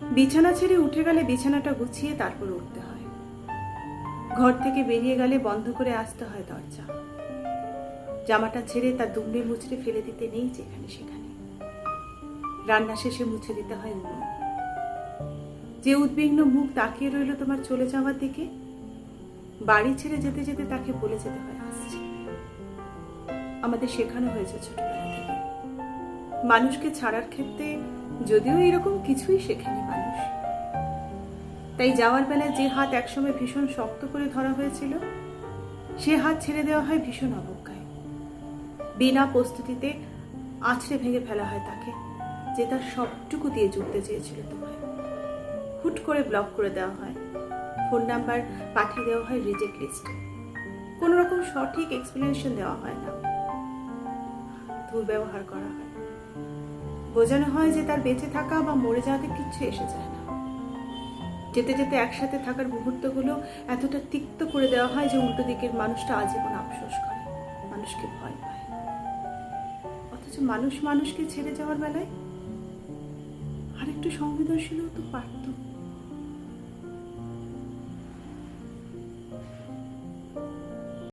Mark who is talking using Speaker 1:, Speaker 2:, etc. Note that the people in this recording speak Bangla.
Speaker 1: বিছানা ছেড়ে উঠে গেলে বিছানাটা গুছিয়ে তারপর উঠতে হয়। ঘর থেকে বেরিয়ে গেলে বন্ধ করে আসতে হয় দরজা। জামাটা ছেড়ে তার দুমড়ে মুচড়ে ফেলে দিতে নেই যেখানে সেখানে। রান্না শেষে মুছে দিতে হয় উনুন যে উদ্বিগ্ন মুখ তাকিয়ে রইল তোমার চলে যাওয়ার দিকে, বাড়ি ছেড়ে যেতে যেতে তাকে বলে যেতে হয়, আসছে। আমাদের শেখানো হয়েছে ছোটবেলা থেকে। মানুষকে ছাড়ার ক্ষেত্রে যদিও এরকম কিছুই শেখেনি মানুষ। তাই যাওয়ার বেলায় যে হাত একসময় ভীষণ শক্ত করে ধরা হয়েছিল, সে হাত ছেড়ে দেওয়া হয় ভীষণ অবজ্ঞায়। বিনা প্রস্তুতিতে আছড়ে ভেঙে ফেলা হয় তাকে, যে তার সবটুকু দিয়ে জুড়তে চেয়েছিল তোমায়। হুট করে ব্লক করে দেওয়া হয়। ফোন নাম্বার পাঠিয়ে দেওয়া হয় রিজেক্ট লিস্টে কোনো রকম সঠিক এক্সপ্লেনেশন দেওয়া হয় না। দুর্ব্যবহার করা হয়। বোঝানো হয় যে তার বেঁচে থাকা বা মরে যাওয়াতে কিচ্ছু এসে যায় না। যেতে যেতে একসাথে থাকার মুহূর্তগুলো এতটা তিক্ত করে দেওয়া হয় যে উল্টো দিকের মানুষটা আজীবন আফসোস করে। মানুষকে ভয় পায়। অথচ মানুষ মানুষকে ছেড়ে যাওয়ার বেলায় আরেকটু সংবেদনশীলও তো পারত।